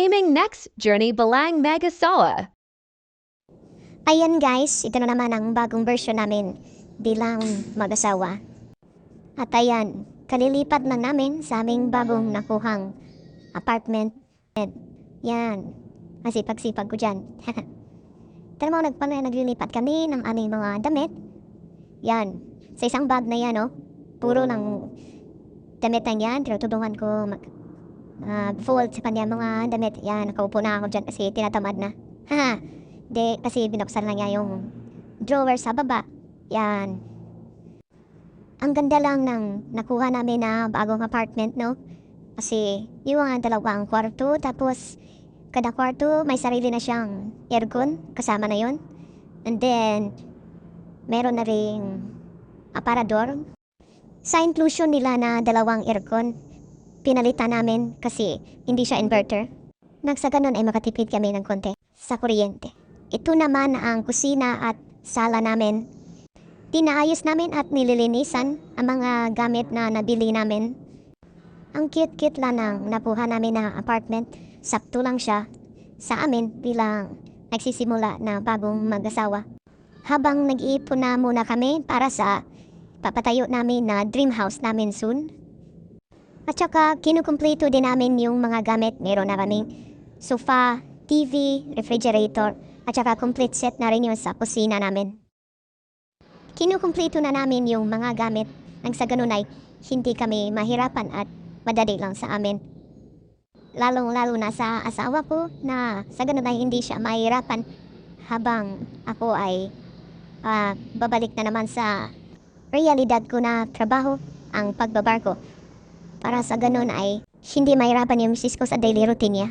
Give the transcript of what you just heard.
Aiming next journey Balang Magasawa. Ayan guys, ito na naman ang bagong version namin bilang mag-asawa. At ayan, kalilipat lang namin sa aming bagong nakuhang apartment. Yan, kasi pagsipag ko dyan. Tara mo, nagpala, naglilipat kami ng aming mga damit. Yan, sa isang bag na yan, oh. Puro ng damit na yan. Tinutulungan ko mag ah, fold sa kanya mga damit. Yan, nakaupo na ako dyan kasi tinatamad na. Haha. Di, kasi binuksan lang niya yung drawer sa baba. Yan. Ang ganda lang ng nakuha namin na bagong apartment, no? Kasi yung mga dalawang kwarto, tapos kada kwarto may sarili na siyang aircon, kasama na yon. And then, meron na ring aparador. Sa inclusion nila na dalawang aircon, pinalitan namin kasi hindi siya inverter. Nang sa ganun ay makatipid kami ng konti sa kuryente. Ito naman ang kusina at sala namin. Tinaayos namin at nililinisan ang mga gamit na nabili namin. Ang cute-cute lang ng napuha namin na apartment. Sakto lang siya sa amin bilang nagsisimula na bagong mag-asawa. Habang nag-iipon na muna kami para sa papatayo namin na dream house namin soon. At saka kinukumpleto din namin yung mga gamit. Meron na kaming sofa, TV, refrigerator, at saka complete set na rin yun sa kusina namin. Kinukumpleto na namin yung mga gamit nang sa ganun ay hindi kami mahirapan at madali lang sa amin. Lalong-lalo na sa asawa ko na sa ganun ay hindi siya mahirapan habang ako ay ah, babalik na naman sa realidad ko na trabaho ang pagbabarko para sa ganun ay hindi mahirapan yung misis ko sa daily routine niya.